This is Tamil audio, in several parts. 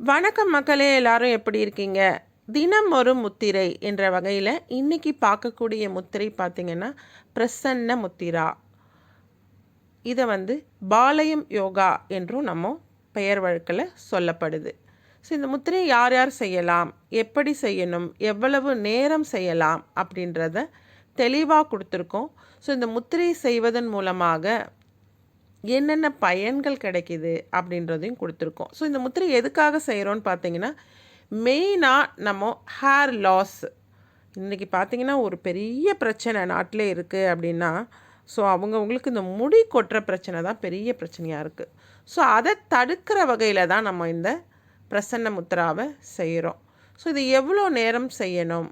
வணக்கம் மக்களே எல்லாரும் எப்படி இருக்கீங்க? தினம் ஒரு முத்திரை என்ற வகையில் இன்றைக்கி பார்க்கக்கூடிய முத்திரை பார்த்திங்கன்னா பிரசன்ன முத்திரா. இதை வந்து பாலயம் யோகா என்றும் நம்ம பெயர் வழக்கில் சொல்லப்படுது. ஸோ இந்த முத்திரையை யார் யார் செய்யலாம்? எப்படி செய்யணும்? எவ்வளவு நேரம் செய்யலாம்? அப்படின்றத தெளிவாக கொடுத்துருக்கோம். ஸோ இந்த முத்திரை செய்வதன் மூலமாக என்னென்ன பயன்கள் கிடைக்கிது அப்படின்றதையும் கொடுத்துருக்கோம். ஸோ இந்த முத்திரை எதுக்காக செய்கிறோன்னு பார்த்தீங்கன்னா மெயினாக நம்ம ஹேர் லாஸ் இன்றைக்கி பார்த்தீங்கன்னா ஒரு பெரிய பிரச்சனை நாட்டிலே இருக்குது அப்படின்னா ஸோ அவங்கவுங்களுக்கு இந்த முடி கொட்டுற பிரச்சனை தான் பெரிய பிரச்சனையாக இருக்குது ஸோ அதை தடுக்கிற வகையில் தான் நம்ம இந்த பிரசன்ன முத்திராவை செய்கிறோம். ஸோ இது எவ்வளோ நேரம் செய்யணும்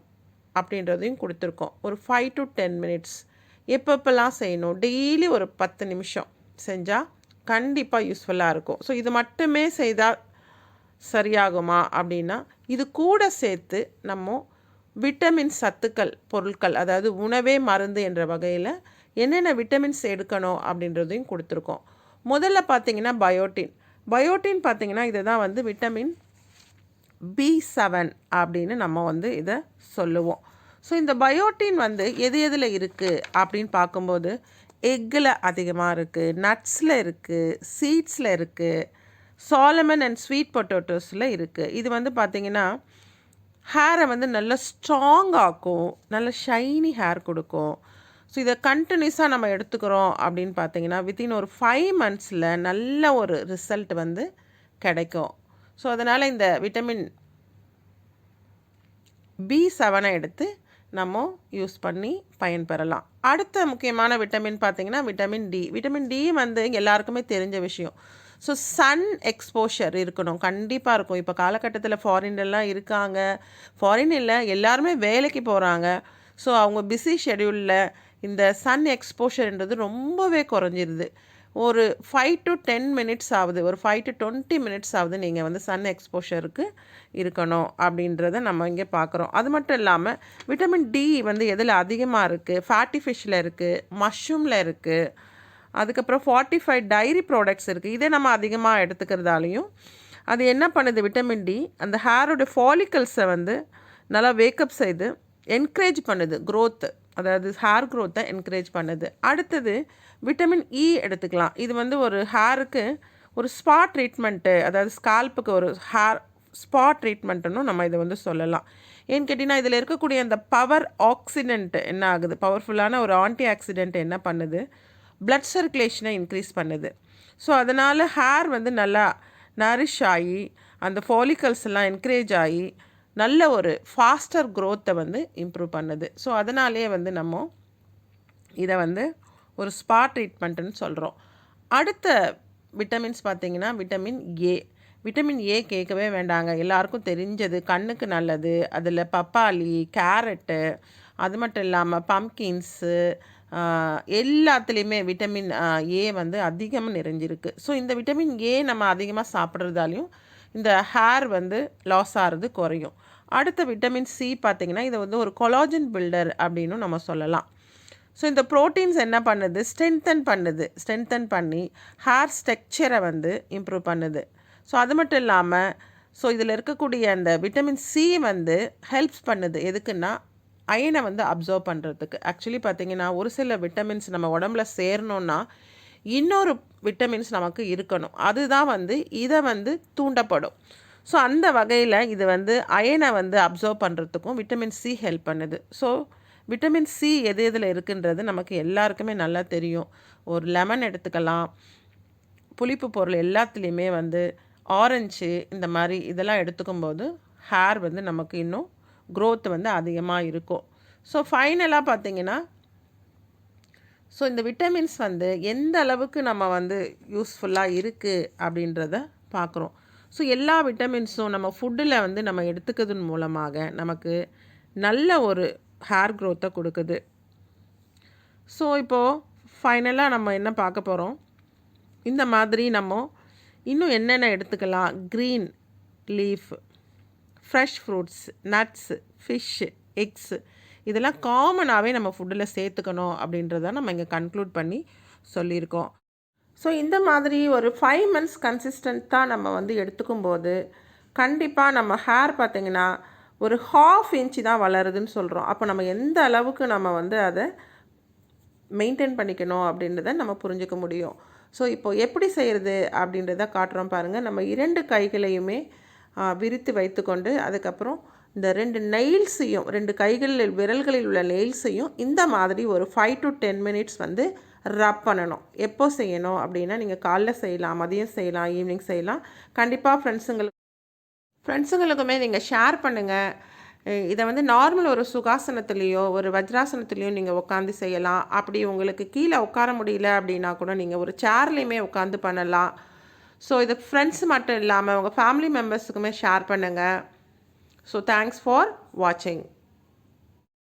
அப்படின்றதையும் கொடுத்துருக்கோம். ஒரு ஃபைவ் டு டென் மினிட்ஸ் எப்பப்பெல்லாம் செய்யணும்? டெய்லி ஒரு பத்து நிமிஷம். செஞ்சால் கண்டிப்பாக யூஸ்ஃபுல்லாக இருக்கும். ஸோ இது மட்டுமே செய்தால் சரியாகுமா அப்படின்னா இது கூட சேர்த்து நம்ம விட்டமின் சத்துக்கள் பொருட்கள் அதாவது உணவே மருந்து என்ற வகையில் என்னென்ன விட்டமின்ஸ் எடுக்கணும் அப்படின்றதையும் கொடுத்துருக்கோம். முதல்ல பார்த்தீங்கன்னா பயோட்டின் பயோட்டின் பார்த்தீங்கன்னா இதை தான் வந்து விட்டமின் பி செவன் அப்படின்னு நம்ம வந்து இதை சொல்லுவோம். ஸோ இந்த பயோட்டின் வந்து எது எதில் இருக்குது அப்படின்னு பார்க்கும்போது எக்கில் அதிகமாக இருக்குது நட்ஸில் இருக்குது சீட்ஸில் இருக்குது சாலமன் அண்ட் ஸ்வீட் பொட்டேட்டோஸில் இருக்குது இது வந்து பார்த்திங்கன்னா ஹேரை வந்து நல்லா ஸ்ட்ராங் ஆக்கும் நல்ல ஷைனி ஹேர் கொடுக்கும். ஸோ இதை கண்டினியூஸாக நம்ம எடுத்துக்கிறோம் அப்படின்னு பார்த்தீங்கன்னா வித்தின் ஒரு ஃபைவ் மந்த்ஸில் நல்ல ஒரு ரிசல்ட் வந்து கிடைக்கும். ஸோ அதனால் இந்த விட்டமின் பி செவனை எடுத்து நம்ம யூஸ் பண்ணி பயன்பெறலாம். அடுத்த முக்கியமான விட்டமின் பார்த்திங்கன்னா விட்டமின் டி விட்டமின் டி வந்து எல்லாருக்குமே தெரிஞ்ச விஷயம். ஸோ சன் எக்ஸ்போஷர் இருக்கணும். கண்டிப்பாக இருக்கும். இப்போ காலகட்டத்தில் ஃபாரின்லாம் இருக்காங்க. ஃபாரின் இல்லை எல்லாருமே வேலைக்கு போகிறாங்க ஸோ அவங்க பிஸி ஷெடியூலில் இந்த சன் எக்ஸ்போஷர்ன்றது ரொம்பவே குறைஞ்சிருது. ஒரு ஃபைவ் டு டென் மினிட்ஸ் ஆகுது. ஒரு ஃபைவ் டு டுவெண்ட்டி மினிட்ஸ் ஆகுது நீங்கள் வந்து சன் எக்ஸ்போஷருக்கு இருக்கணும் அப்படின்றத நம்ம இங்கே பார்க்குறோம் அது மட்டும் இல்லாமல் விட்டமின் டி வந்து எதில் அதிகமாக இருக்குது ஃபேட்டி ஃபிஷ்ஷில் இருக்குது மஷ்ரூமில் இருக்குது அதுக்கப்புறம் ஃபார்ட்டி ஃபைவ் டைரி ப்ராடக்ட்ஸ் இருக்குது இதே நம்ம அதிகமாக எடுத்துக்கிறதாலையும் அது என்ன பண்ணுது? விட்டமின் டி அந்த ஹேரோட ஃபாலிக்கல்ஸை வந்து நல்லா வேக்கப் செய்து என்கரேஜ் பண்ணுது க்ரோத்து அதாவது ஹேர் க்ரோத்தை என்கரேஜ் பண்ணுது. அடுத்தது விட்டமின் இ e எடுத்துக்கலாம். இது வந்து ஒரு ஹேருக்கு ஒரு ஸ்பா ட்ரீட்மெண்ட்டு அதாவது ஸ்கால்ப்புக்கு ஒரு ஹேர் ஸ்பா ட்ரீட்மெண்ட்டுன்னு நம்ம இதை வந்து சொல்லலாம். ஏன்னு கேட்டிங்கன்னா இதில் இருக்கக்கூடிய அந்த பவர் ஆக்சிடென்ட் என்ன ஆகுது? பவர்ஃபுல்லான ஒரு ஆன்டி ஆக்சிடென்ட் என்ன பண்ணுது? பிளட் சர்க்குலேஷனை இன்க்ரீஸ் பண்ணுது. ஸோ அதனால் ஹேர் வந்து நல்லா நரிஷ் ஆகி அந்த ஃபாலிக்கல்ஸ் எல்லாம் என்கரேஜ் ஆகி நல்ல ஒரு ஃபாஸ்டர் க்ரோத்தை வந்து இம்ப்ரூவ் பண்ணுது. ஸோ அதனாலேயே வந்து நம்ம இதை வந்து ஒரு ஸ்பா ட்ரீட்மெண்ட்டுன்னு சொல்கிறோம் அடுத்த விட்டமின்ஸ் பார்த்திங்கன்னா விட்டமின் ஏ விட்டமின் ஏ கேட்கவே வேண்டாங்க. எல்லாருக்கும் தெரிஞ்சது கண்ணுக்கு நல்லது அதில் பப்பாளி கேரட்டு அது மட்டும் இல்லாமல் பம்கின்ஸு எல்லாத்துலேயுமே விட்டமின் ஏ வந்து அதிகமாக நிறைஞ்சிருக்கு. ஸோ இந்த விட்டமின் ஏ நம்ம அதிகமாக சாப்பிட்றதாலையும் இந்த ஹேர் வந்து லாஸ் ஆகிறது குறையும். அடுத்த விட்டமின் சி பார்த்திங்கன்னா இதை வந்து ஒரு கொலாஜின் பில்டர் அப்படின்னு நம்ம சொல்லலாம். ஸோ இந்த ப்ரோட்டீன்ஸ் என்ன பண்ணுது? ஸ்ட்ரென்தன் பண்ணுது. ஸ்ட்ரென்தன் பண்ணி ஹேர் ஸ்ட்ரக்சரை வந்து இம்ப்ரூவ் பண்ணுது. ஸோ அது மட்டும் இல்லாமல் ஸோ இதில் இருக்கக்கூடிய அந்த விட்டமின் சி வந்து ஹெல்ப்ஸ் பண்ணுது. எதுக்குன்னா அயனை வந்து அப்சர்வ் பண்ணுறதுக்கு ஆக்சுவலி பார்த்திங்கன்னா ஒரு சில விட்டமின்ஸ் நம்ம உடம்புல சேரணுன்னா இன்னொரு விட்டமின்ஸ் நமக்கு இருக்கணும். அதுதான் வந்து இதை வந்து தூண்டப்படும். ஸோ அந்த வகையில் இது வந்து அயனை வந்து அப்சர்வ் பண்ணுறதுக்கும் விட்டமின் சி ஹெல்ப் பண்ணுது. ஸோ விட்டமின் சி எது எதில் இருக்குன்றது நமக்கு எல்லாருக்குமே நல்லா தெரியும். ஒரு லெமன் எடுத்துக்கலாம். புளிப்பு பொருள் எல்லாத்துலேயுமே வந்து ஆரஞ்சு இந்த மாதிரி இதெல்லாம் எடுத்துக்கும் போது ஹேர் வந்து நமக்கு இன்னும் க்ரோத் வந்து அதிகமாக இருக்கும். ஸோ ஃபைனலாக பார்த்திங்கன்னா ஸோ இந்த விட்டமின்ஸ் வந்து எந்த அளவுக்கு நம்ம வந்து யூஸ்ஃபுல்லாக இருக்குது அப்படின்றத பார்க்குறோம் ஸோ எல்லா விட்டமின்ஸும் நம்ம ஃபுட்டில் வந்து நம்ம எடுத்துக்கிறதன் மூலமாக நமக்கு நல்ல ஒரு ஹேர் க்ரோத்தை கொடுக்குது. ஸோ இப்போது ஃபைனலாக நம்ம என்ன பார்க்க போகிறோம் இந்த மாதிரி நம்ம இன்னும் என்னென்ன எடுத்துக்கலாம்? Green leaf fresh fruits nuts fish eggs இதெல்லாம் காமனாகவே நம்ம ஃபுட்டில் சேர்த்துக்கணும் அப்படின்றத நம்ம இங்கே கன்க்ளூட் பண்ணி சொல்லியிருக்கோம். ஸோ இந்த மாதிரி ஒரு ஃபைவ் மந்த்ஸ் கன்சிஸ்டண்ட்டாக நம்ம வந்து எடுத்துக்கும் போது கண்டிப்பாக நம்ம ஹேர் பார்த்திங்கன்னா ஒரு ஹாஃப் இன்ச்சு தான் வளருதுன்னு சொல்கிறோம் அப்போ நம்ம எந்த அளவுக்கு நம்ம வந்து அதை மெயின்டைன் பண்ணிக்கணும் அப்படின்றத நம்ம புரிஞ்சுக்க முடியும். ஸோ இப்போ எப்படி செய்கிறது அப்படின்றத காட்டுறோம் பாருங்கள் நம்ம இரண்டு கைகளையுமே விரித்து வைத்துக்கொண்டு அதுக்கப்புறம் இந்த ரெண்டு நெயில்ஸையும் ரெண்டு கைகளில் விரல்களில் உள்ள நெயில்ஸையும் இந்த மாதிரி ஒரு ஃபைவ் டு டென் மினிட்ஸ் வந்து ரப் பண்ணணும். எப்போ செய்யணும் அப்படின்னா நீங்கள் காலைல செய்யலாம் மதியம் செய்யலாம் ஈவினிங் செய்யலாம். கண்டிப்பாக ஃப்ரெண்ட்ஸுங்களுக்கு ஃப்ரெண்ட்ஸுங்களுக்குமே நீங்கள் ஷேர் பண்ணுங்கள் இதை வந்து நார்மல் ஒரு சுகாசனத்துலேயோ ஒரு வஜ்ராசனத்துலேயோ நீங்கள் உட்காந்து செய்யலாம். அப்படி உங்களுக்கு கீழே உட்கார முடியல அப்படின்னா கூட நீங்கள் ஒரு சேர்லேயுமே உட்காந்து பண்ணலாம். ஸோ இது ஃப்ரெண்ட்ஸ் மட்டும் இல்லாமல் உங்கள் ஃபேமிலி மெம்பர்ஸுக்குமே ஷேர் பண்ணுங்கள் ஸோ தேங்க்ஸ் ஃபார் வாட்சிங்